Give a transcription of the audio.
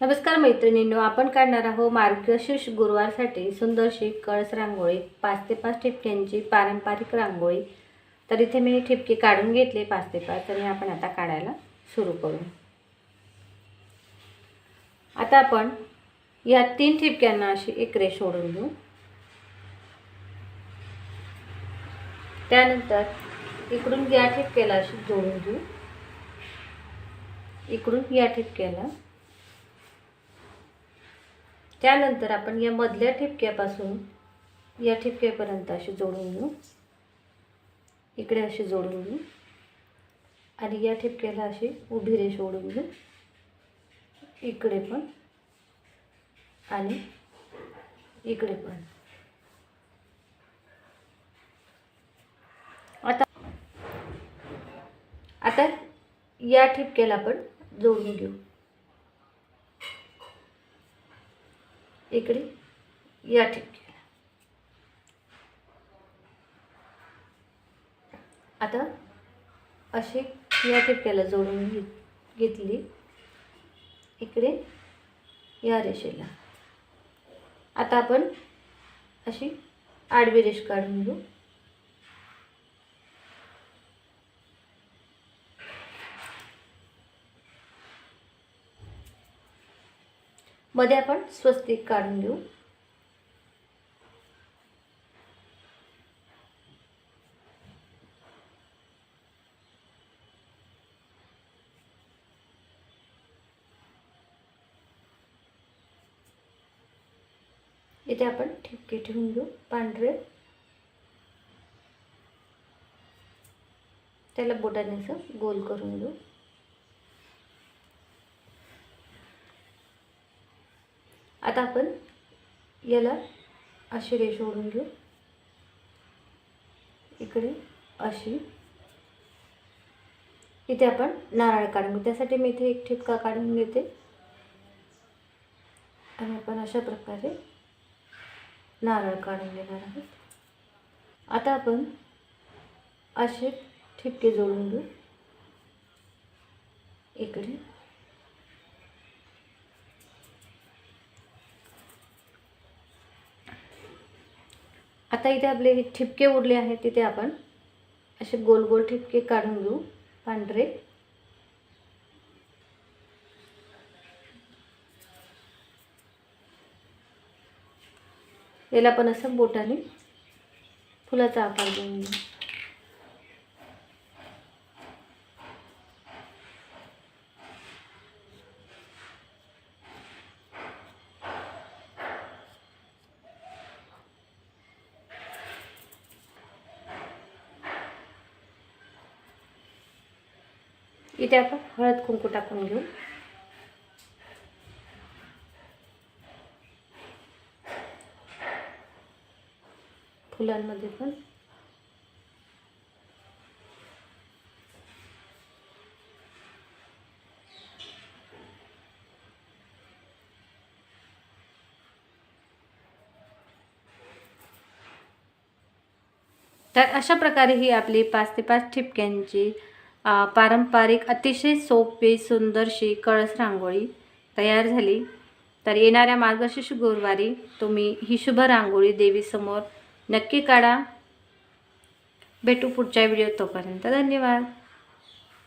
नमस्कार मैत्रिणींनो आपण काढणार आहोत मार्गशीर्ष गुरुवारसाठी सुंदरशी कळस रांगोळी पाच ते पाच ठिपक्यांची पारंपरिक रांगोळी. तर इथे मी ठिपके काढून घेतले पाच ते पाच आणि आपण आता काढायला सुरू करू. आता आपण या तीन ठिपक्यांना अशी एक रेष ओढून घेऊ. त्यानंतर इकडून या ठिपक्याला अशी जोडून घेऊ. इकडून या ठिपक्याला त्यानंतर आपण या मधल्या ठिपक्यापासून या ठिपक्यापर्यंत अशी जोडून घेऊ. इकडे अशी जोडून घेऊ. आणि या ठिपक्याला अशी उभी रेष ओढून घेऊ. इकडे पण आणि इकडे पण. आता आता या ठिपक्याला आपण जोडून घेऊ. इकडे या ठिकाणी. आता अशी या ठिपक्याला जोडून घेत घेतली. इकडे या रेषेला. आता आपण अशी आडवी रेष काढून घेऊ. मध्ये आपण स्वस्तिक काढून घेऊ. इथे आपण ठिपके ठेवून घेऊ पांढरे. त्याला बोटाने असं गोल करून घेऊ. आता आपण याला अशी रेष ओढून घेऊ. इकडे अशी. इथे आपण नारळ काढून घेऊ. त्यासाठी मी इथे एक ठिपका काढून घेते. आणि आपण अशा प्रकारे नारळ काढून घेणार आहोत. आता आपण असे ठिपके जोडून घेऊ. इकडे. आता इथे आपले हे ठिपके उरले आहेत तिथे आपण असे गोल गोल ठिपके काढून घेऊ पांढरे. याला पण असं बोटाने फुलाचा आकार देऊन घेऊ. इथे आपण हळद कुंकू टाकून घेऊ. फुलांमध्ये पण. तर अशा प्रकारे ही आपली पाच ते पाच ठिपक्यांची पारंपरिक अतिशय सोपी सुंदरशी कळस रांगोळी तयार झाली. तर येणाऱ्या मार्गशीर्ष गुरुवारी तुम्ही ही शुभ रांगोळी देवीसमोर नक्की काढा. भेटू पुढच्या व्हिडिओ तोपर्यंत. धन्यवाद.